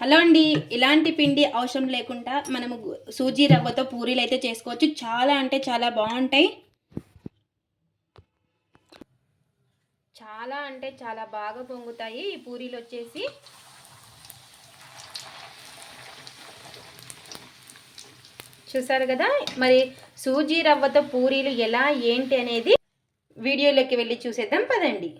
Hello అండి. ఇలాంటి పిండి అవసరం లేకుండా మనము సూజీ రవ్వతో పూరీలు అయితే చేసుకోవచ్చు. చాలా అంటే చాలా బాగుంటాయి. చాలా అంటే చాలా బాగా పొంగుతాయి ఈ పూరీలు వచ్చేసి. చూసారు కదా? మరి సూజీ రవ్వతో పూరీలు ఎలా ఏంటి అనేది వీడియోలోకి వెళ్ళి చూసేద్దాం. పదండి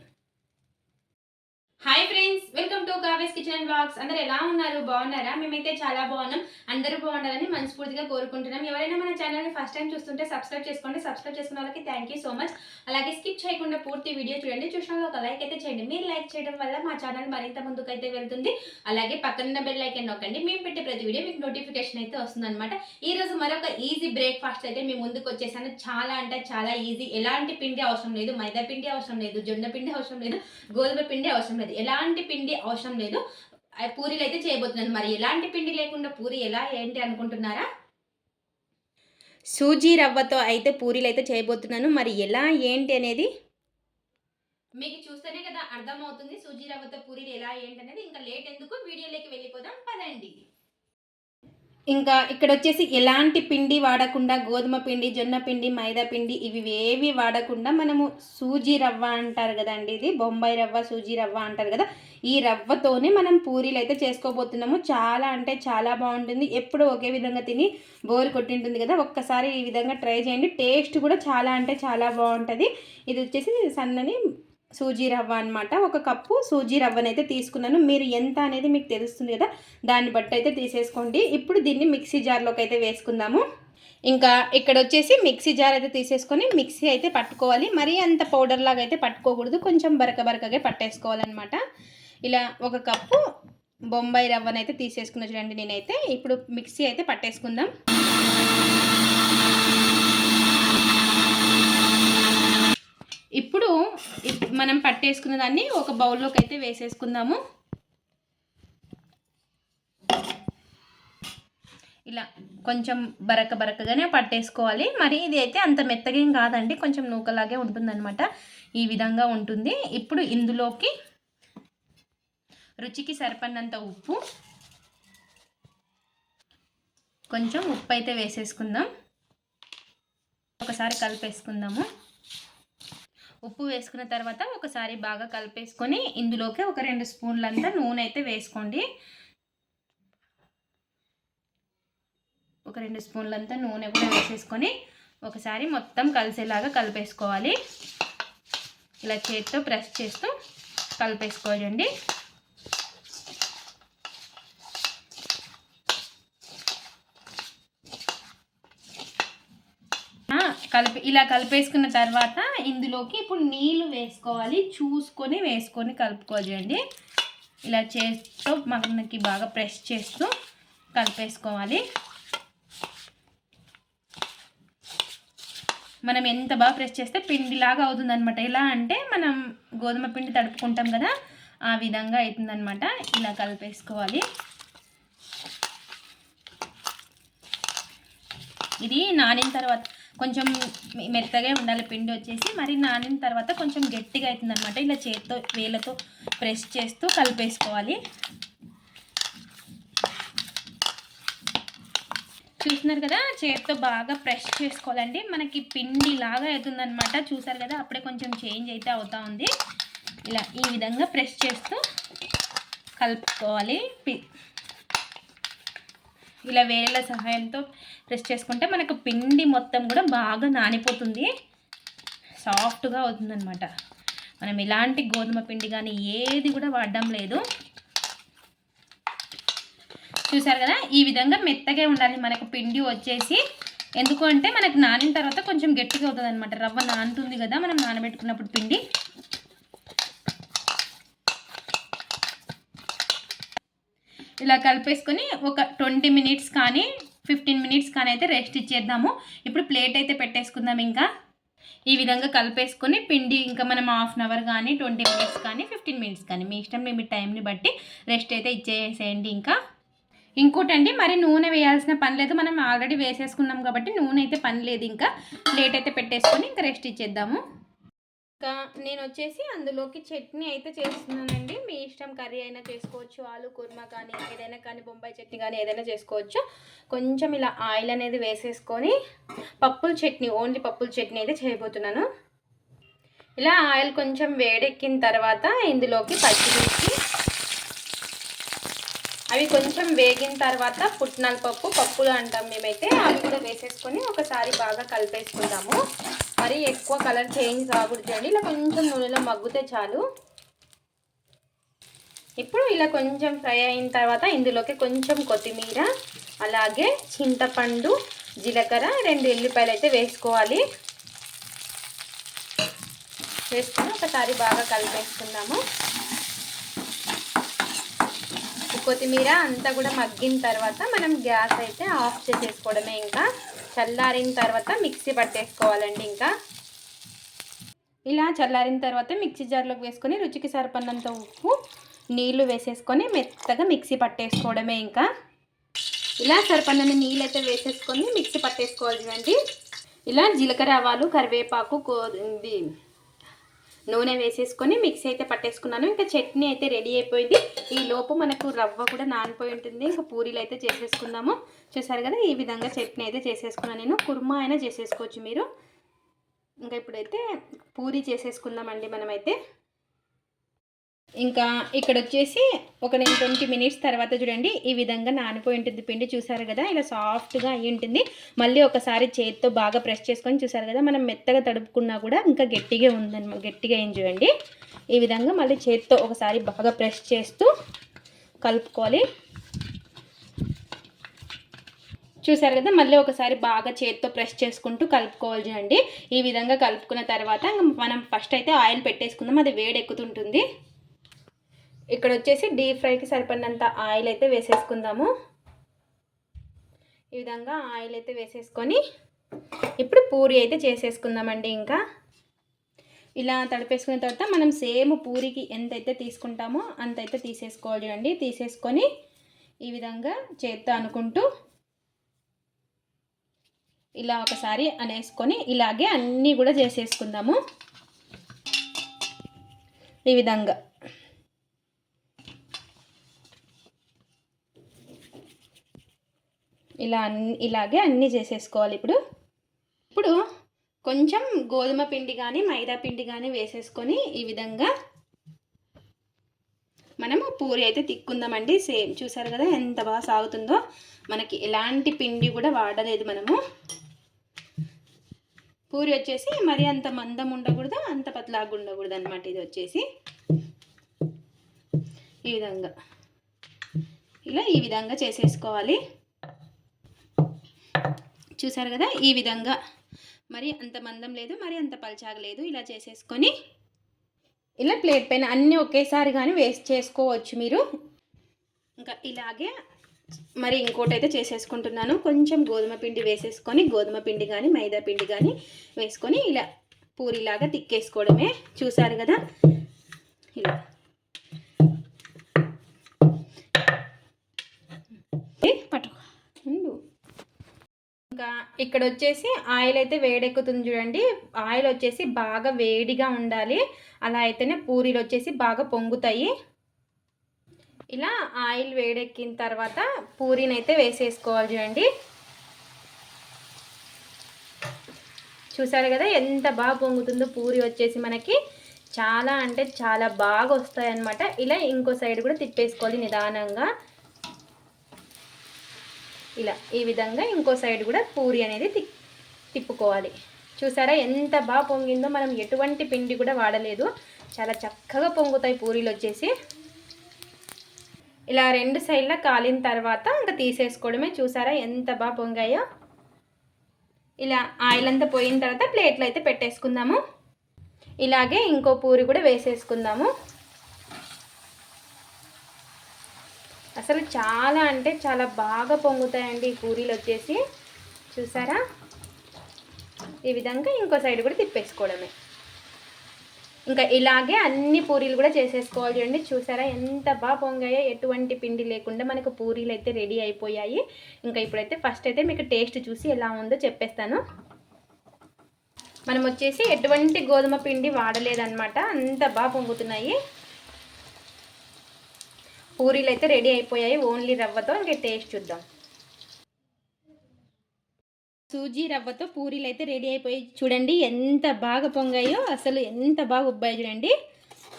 హాయ్ ఫ్రెండ్స్ వెల్కమ్ టు కావేస్ కిచెన్ అండ్ బ్లాగ్స్ అందరు ఎలా ఉన్నారు? బాగున్నారా? మేమైతే చాలా బాగున్నాం. అందరూ బాగుండాలని మనస్ఫూర్తిగా కోరుకుంటున్నాం. ఎవరైనా మన ఛానల్ని ఫస్ట్ టైం చూస్తుంటే సబ్స్క్రైబ్ చేసుకోండి. సబ్స్క్రైబ్ చేసుకున్న వాళ్ళకి థ్యాంక్ యూ సో మచ్ అలాగే స్కిప్ చేయకుండా పూర్తి వీడియో చూడండి. చూసిన ఒక లైక్ అయితే చేయండి. మీరు లైక్ చేయడం వల్ల మా ఛానల్ మరింత ముందుకు అయితే వెళ్తుంది. అలాగే పక్కనున్న బెల్ ఐకన్ నొక్కండి. మేము పెట్టే ప్రతి వీడియో మీకు నోటిఫికేషన్ అయితే వస్తుందన్నమాట. ఈ రోజు మరొక ఈజీ బ్రేక్ఫాస్ట్ అయితే మేము ముందుకు వచ్చేసాను. చాలా అంటే చాలా ఈజీ ఎలాంటి పిండి అవసరం లేదు. మైదా పిండి అవసరం లేదు. జొన్న పిండి అవసరం లేదు. గోధుమ పిండి అవసరం లేదు. ఎలాంటి పిండి అవసరం లేదు. పూరీలు అయితే చేయబోతున్నాను. మరి ఎలాంటి పిండి లేకుండా పూరి ఎలా ఏంటి అనుకుంటున్నారా? సూజీ రవ్వతో అయితే పూరీలు అయితే చేయబోతున్నాను. మరి ఎలా ఏంటి అనేది? మీకు చూస్తేనే కదా అర్థమవుతుంది సూజీ రవ్వతో పూరీలు ఎలా ఏంటి అనేది. ఇంకా లేట్ ఎందుకు? వీడియోలోకి వెళ్ళిపోదాం. పదండి. ఇంకా ఇక్కడ వచ్చేసి ఎలాంటి పిండి వాడకుండా గోధుమ పిండి జొన్న పిండి మైదా పిండి ఇవి ఏవి వాడకుండా మనము సూజీ రవ్వ అంటారు కదండి ఇది. బొంబాయి రవ్వ సూజీ రవ్వ అంటారు కదా. ఈ రవ్వతోనే మనం పూరీలు అయితే చేసుకోబోతున్నాము. చాలా అంటే చాలా బాగుంటుంది. ఎప్పుడు ఒకే విధంగా తిని బోరు కొట్టింటుంది కదా. ఒక్కసారి ఈ విధంగా ట్రై చేయండి. టేస్ట్ కూడా చాలా అంటే చాలా బాగుంటుంది. ఇది వచ్చేసి సన్నని సూజీ రవ్వ అనమాట ఒక కప్పు సూజీ రవ్వనైతే తీసుకున్నాను. మీరు ఎంత అనేది మీకు తెలుస్తుంది కదా. దాన్ని బట్టి అయితే తీసేసుకోండి. ఇప్పుడు దీన్ని మిక్సీ జార్లోకి అయితే వేసుకుందాము. ఇంకా ఇక్కడ వచ్చేసి మిక్సీ జార్ అయితే తీసేసుకొని మిక్సీ అయితే పట్టుకోవాలి. మరీ అంత పౌడర్ లాగా అయితే పట్టుకోకూడదు. కొంచెం బరక బరకగా పట్టేసుకోవాలన్నమాట. ఇలా ఒక కప్పు బొంబాయి రవ్వనైతే తీసేసుకున్న చూడండి నేనైతే. ఇప్పుడు మిక్సీ అయితే పట్టేసుకుందాం. ఇప్పుడు ఇప్- మనం పట్టేసుకున్న దాన్ని ఒక బౌల్లోకి అయితే వేసేసుకుందాము. ఇలా కొంచెం బరక బరకగానే పట్టేసుకోవాలి. మరి ఇది అయితే అంత మెత్తగా కాదండి కొంచెం నూకలాగే ఉంటుందన్నమాట. ఈ విధంగా ఉంటుంది. ఇప్పుడు ఇందులోకి రుచికి సరిపడినంత ఉప్పు. కొంచెం ఉప్పు అయితే వేసేసుకుందాం. ఒకసారి కలిపేసుకుందాము. ఉప్పు వేసుకున్న తర్వాత ఒకసారి బాగా కలిపేసుకొని ఇందులోకి ఒక రెండు స్పూన్లంతా నూనె అయితే వేసుకోండి. ఒక రెండు స్పూన్లంతా నూనె కూడా వేసేసుకొని ఒకసారి మొత్తం కలిసేలాగా కలిపేసుకోవాలి. ఇలా చేతితో ప్రెస్ చేస్తూ కలిపేసుకోవాలండి ఆ, కలిపి ఇలా కలిపేసుకున్న తర్వాత ఇందులోకి ఇప్పుడు నీళ్ళు వేసుకోవాలి. చూసుకొని వేసుకొని కలుపుకోవాలండి. అండి ఇలా చేస్తూ మనకి బాగా ప్రెస్ చేస్తూ కలిపేసుకోవాలి. మనం ఎంత బాగా ప్రెస్ చేస్తే పిండిలాగా అవుతుందనమాట ఎలా అంటే మనం గోధుమ పిండి తడుపుకుంటాం కదా ఆ విధంగా అవుతుందనమాట ఇలా కలిపేసుకోవాలి. ఇది నానిన తర్వాత కొంచెం మెత్తగా ఉండాలి పిండి వచ్చేసి. మరి నానిన తర్వాత కొంచెం గట్టిగా అవుతుంది అనమాట ఇలా చేత్తో వేలతో ప్రెస్ చేస్తూ కలిపేసుకోవాలి. చూస్తున్నారు కదా? చేత్తో బాగా ప్రెస్ చేసుకోవాలండి. మనకి పిండి లాగా అవుతుందనమాట చూసారు కదా? అప్పుడే కొంచెం చేంజ్ అయితే అవుతా ఉంది. ఇలా ఈ విధంగా ప్రెస్ చేస్తూ కలుపుకోవాలి. పి- ఇలా వేళ్ళ సహాయంతో ప్రెస్ చేసుకుంటే మనకు పిండి మొత్తం కూడా బాగా నానిపోతుంది. సాఫ్ట్గా అవుతుందన్నమాట. మనం ఎలాంటి గోధుమ పిండి కానీ ఏది కూడా వాడడం లేదు. చూసారు కదా? ఈ విధంగా మెత్తగా ఉండాలి. మనకు పిండి వచ్చేసి ఎందుకు అంటే మనకు నానిన తర్వాత కొంచెం గట్టిగా అవుతుంది అనమాట రవ్వ నానుతుంది కదా? మనం నానబెట్టుకున్నప్పుడు పిండి. ఇలా కలిపేసుకొని ఒక ట్వంటీ మినిట్స్ కానీ ఫిఫ్టీన్ మినిట్స్ కానీ అయితే రెస్ట్ ఇచ్చేద్దాము. ఇప్పుడు ప్లేట్ అయితే పెట్టేసుకుందాం ఇంకా. ఈ విధంగా కలిపేసుకొని పిండి ఇంకా మనం హాఫ్ అన్ అవర్ కానీ ట్వంటీ మినిట్స్ కానీ ఫిఫ్టీన్ మినిట్స్ కానీ మీ ఇష్టం మీ టైంని బట్టి రెస్ట్ అయితే ఇచ్చేసేయండి ఇంకా. ఇంకోటండి మరి నూనె వేయాల్సిన పని లేదు. మనం ఆల్రెడీ వేసేసుకున్నాం కాబట్టి నూనె అయితే పని లేదు ఇంకా. ప్లేట్ అయితే పెట్టేసుకొని ఇంకా రెస్ట్ ఇచ్చేద్దాము. ఇంకా నేను వచ్చేసి అందులోకి చట్నీ అయితే చేస్తున్నానండి. మీ ఇష్టం కర్రీ అయినా చేసుకోవచ్చు. ఆలు కుర్మా కానీ ఏదైనా కానీ బొంబాయి చట్నీ కానీ ఏదైనా చేసుకోవచ్చు. కొంచెం ఇలా ఆయిల్ అనేది వేసేసుకొని పప్పుల చట్నీ ఓన్లీ పప్పుల చట్నీ అయితే చేయబోతున్నాను. ఇలా ఆయిల్ కొంచెం వేడెక్కిన తర్వాత ఇందులోకి పచ్చిమిర్చి. అవి కొంచెం వేగిన తర్వాత పుట్నాల పప్పు పప్పులు అంటాం మేమైతే అవి కూడా వేసేసుకొని ఒకసారి బాగా కలిపేసుకుందాము. మరీ ఎక్కువ కలర్ చేంజ్ కాకూడదు ఇలా కొంచెం నూనెలో మగ్గితే చాలు. ఇప్పుడు ఇలా కొంచెం ఫ్రై అయిన తర్వాత ఇందులోకి కొంచెం కొత్తిమీర అలాగే చింతపండు జీలకర్ర రెండు ఎల్లిపాయలు అయితే వేసుకోవాలి. వేసుకొని ఒకసారి బాగా కలిపేసుకుందాము. కొత్తిమీర అంతా కూడా మగ్గిన తర్వాత మనం గ్యాస్ అయితే ఆఫ్ చేసేసుకోవడమే ఇంకా. చల్లారిన తర్వాత మిక్సీ పట్టేసుకోవాలండి ఇంకా. ఇలా చల్లారిన తర్వాత మిక్సీ జార్లోకి వేసుకొని రుచికి సరిపడినంత ఉప్పు నీళ్ళు వేసేసుకొని మెత్తగా మిక్సీ పట్టేసుకోవడమే ఇంకా. ఇలా సరిపడిన నీళ్ళు అయితే వేసేసుకొని మిక్సీ పట్టేసుకోవాలి చూడండి ఇలా జీలకర్ర ఆవాలు కరివేపాకు కో ఇది నూనె వేసేసుకొని మిక్సీ అయితే పట్టేసుకున్నాను. ఇంకా చట్నీ అయితే రెడీ అయిపోయింది. ఈ లోపు మనకు రవ్వ కూడా నానిపోయి ఉంటుంది. ఇంకా పూరీలు అయితే చేసేసుకుందాము. చూసారు కదా ఈ విధంగా చట్నీ అయితే చేసేసుకున్నాను నేను. కుర్మా అయినా చేసేసుకోవచ్చు మీరు. ఇంకా ఇప్పుడైతే పూరీ చేసేసుకుందామండి మనమైతే. ఇంకా ఇక్కడ వచ్చేసి ఒక నేను ట్వంటీ మినిట్స్ తర్వాత చూడండి ఈ విధంగా నానిపోయి ఉంటుంది పిండి. చూసారు కదా ఇలా సాఫ్ట్గా అయి ఉంటుంది. మళ్ళీ ఒకసారి చేతితో బాగా ప్రెస్ చేసుకొని చూసారు కదా మనం మెత్తగా తడుపుకున్నా కూడా ఇంకా గట్టిగా ఉందని గట్టిగా ఏం చూడండి. ఈ విధంగా మళ్ళీ చేతితో ఒకసారి బాగా ప్రెస్ చేస్తూ కలుపుకోవాలి. చూసారు కదా మళ్ళీ ఒకసారి బాగా చేతితో ప్రెస్ చేసుకుంటూ కలుపుకోవాలి చూడండి. ఈ విధంగా కలుపుకున్న తర్వాత మనం ఫస్ట్ అయితే ఆయిల్ పెట్టేసుకుందాం అది వేడెక్కుతుంటుంది. ఇక్కడ వచ్చేసి డీప్ ఫ్రైకి సరిపడినంత ఆయిల్ అయితే వేసేసుకుందాము. ఈ విధంగా ఆయిల్ అయితే వేసేసుకొని ఇప్పుడు పూరి అయితే చేసేసుకుందామండి ఇంకా. ఇలా తడిపేసుకున్న తర్వాత మనం సేమ్ పూరికి ఎంతైతే తీసుకుంటామో అంతైతే తీసేసుకోవాలి చూడండి. తీసేసుకొని ఈ విధంగా చేత్తో అనుకుంటూ ఇలా ఒకసారి అనేసుకొని ఇలాగే అన్నీ కూడా చేసేసుకుందాము. ఈ విధంగా. ఇలా అన్ని ఇలాగే అన్నీ చేసేసుకోవాలి ఇప్పుడు. ఇప్పుడు కొంచెం గోధుమ పిండి కానీ మైదా పిండి కానీ వేసేసుకొని ఈ విధంగా మనము పూరి అయితే తిక్కుందామండి. సేమ్ చూసారు కదా ఎంత బాగా సాగుతుందో. మనకి ఎలాంటి పిండి కూడా వాడలేదు మనము. పూరి వచ్చేసి మరి అంత మందం ఉండకూడదు అంత పతలాగా ఉండకూడదు అనమాట ఇది వచ్చేసి ఈ విధంగా. ఇలా ఈ విధంగా చేసేసుకోవాలి. చూసారు కదా? ఈ విధంగా. మరి అంత మందం లేదు మరి అంత పల్చాగ లేదు. ఇలా చేసేసుకొని ఇలా ప్లేట్ పైన అన్నీ ఒకేసారి కానీ వేస్ట్ చేసుకోవచ్చు మీరు. ఇంకా ఇలాగే మరి ఇంకోటి అయితే చేసేసుకుంటున్నాను. కొంచెం గోధుమ పిండి వేసేసుకొని గోధుమ పిండి కానీ మైదా పిండి కానీ వేసుకొని ఇలా పూరిలాగా తిక్కేసుకోవడమే. చూసారు కదా? ఇలా. ఇంకా ఇక్కడ వచ్చేసి ఆయిల్ అయితే వేడెక్కుతుంది చూడండి. ఆయిల్ వచ్చేసి బాగా వేడిగా ఉండాలి. అలా అయితేనే పూరీలు వచ్చేసి బాగా పొంగుతాయి. ఇలా ఆయిల్ వేడెక్కిన తర్వాత పూరీని అయితే వేసేసుకోవాలి చూడండి. చూసారు కదా ఎంత బాగా పొంగుతుందో పూరి వచ్చేసి మనకి. చాలా అంటే చాలా బాగా వస్తాయి అనమాట ఇలా ఇంకో సైడ్ కూడా తిప్పేసుకోవాలి నిదానంగా. ఇలా ఈ విధంగా ఇంకో సైడ్ కూడా పూరి అనేది తి తిప్పుకోవాలి. చూసారా ఎంత బాగా పొంగిందో మనం ఎటువంటి పిండి కూడా వాడలేదు. చాలా చక్కగా పొంగుతాయి పూరీలు వచ్చేసి. ఇలా రెండు సైడ్ల కాలిన తర్వాత ఇంకా తీసేసుకోవడమే. చూసారా ఎంత బాగా పొంగాయో. ఇలా ఆయిల్ అంతా పోయిన తర్వాత ప్లేట్లు అయితే పెట్టేసుకుందాము. ఇలాగే ఇంకో పూరి కూడా వేసేసుకుందాము. అసలు చాలా అంటే చాలా బాగా పొంగుతాయండి ఈ పూరీలు వచ్చేసి. చూసారా? ఈ విధంగా ఇంకో సైడ్ కూడా తిప్పేసుకోవడమే. ఇంకా ఇలాగే అన్ని పూరీలు కూడా చేసేసుకోవాలి చూడండి. చూసారా? ఎంత బాగా పొంగాయో ఎటువంటి పిండి లేకుండా మనకు పూరీలు అయితే రెడీ అయిపోయాయి. ఇంకా ఇప్పుడైతే ఫస్ట్ అయితే మీకు టేస్ట్ చూసి ఎలా ఉందో చెప్పేస్తాను. మనం వచ్చేసి ఎటువంటి గోధుమ పిండి వాడలేదన్నమాట. అంత బాగా పొంగుతున్నాయి. పూరీలు అయితే రెడీ అయిపోయాయి. ఓన్లీ రవ్వతో ఇంకా టేస్ట్ చూద్దాం. సూజీ రవ్వతో పూరీలు అయితే రెడీ అయిపోయి చూడండి ఎంత బాగా పొంగాయో అసలు ఎంత బాగా ఉబ్బాయి చూడండి.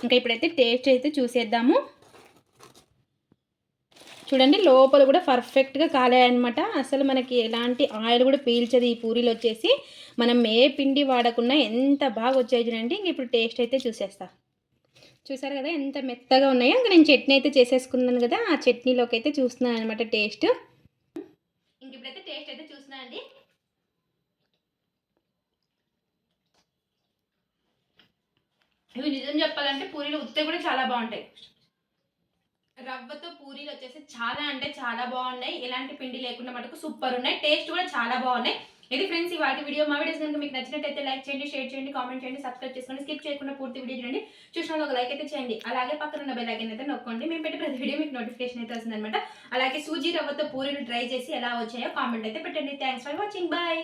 ఇంకా ఇప్పుడైతే టేస్ట్ అయితే చూసేద్దాము. చూడండి లోపల కూడా పర్ఫెక్ట్గా కాలేయన్నమాట. అసలు మనకి ఎలాంటి ఆయిల్ కూడా పీల్చదు ఈ పూరీలు వచ్చేసి. మనం ఏ పిండి వాడకుండా ఎంత బాగా వచ్చాయి చూడండి. ఇంక ఇప్పుడు టేస్ట్ అయితే చూసేస్తా. చూసారు కదా ఎంత మెత్తగా ఉన్నాయో. ఇంకా నేను చట్నీ అయితే చేసేసుకున్నాను కదా. ఆ చట్నీలోకి అయితే చూస్తున్నాను అనమాట టేస్ట్. ఇంక ఇప్పుడైతే టేస్ట్ అయితే చూస్తున్నాను అండి. ఇవి నిజం చెప్పాలంటే పూరీలు ఉత్తే కూడా చాలా బాగుంటాయి. రవ్వతో పూరీలు వచ్చేసి చాలా అంటే చాలా బాగున్నాయి. ఎలాంటి పిండి లేకుండా మటుకు సూపర్ ఉన్నాయి. టేస్ట్ కూడా చాలా బాగున్నాయి. ఇది ఫ్రెండ్స్ ఈ వాటి వీడియో మా వీడియోస్ కనుక మీకు నచ్చినట్టయితే లైక్ చేయండి షేర్ చేయండి కామెంట్ చేయండి సబ్స్క్రైబ్ చేసుకోండి స్కిప్ చేయకుండా పూర్తి వీడియో చూడండి. చూసిన ఒక లైక్ అయితే చేయండి. అలాగే పక్కన ఉన్న బెల్ ఐకన్ అయితే నొక్కండి. మేము పెట్టే ప్రతి వీడియో మీకు నోటిఫికేషన్ అయితే వస్తుంది అనమాట అలాగే సూజీ రవ్వతో పూరీలు ట్రై చేసి ఎలా వచ్చాయో కామెంట్ అయితే పెట్టండి. Thanks for watching bye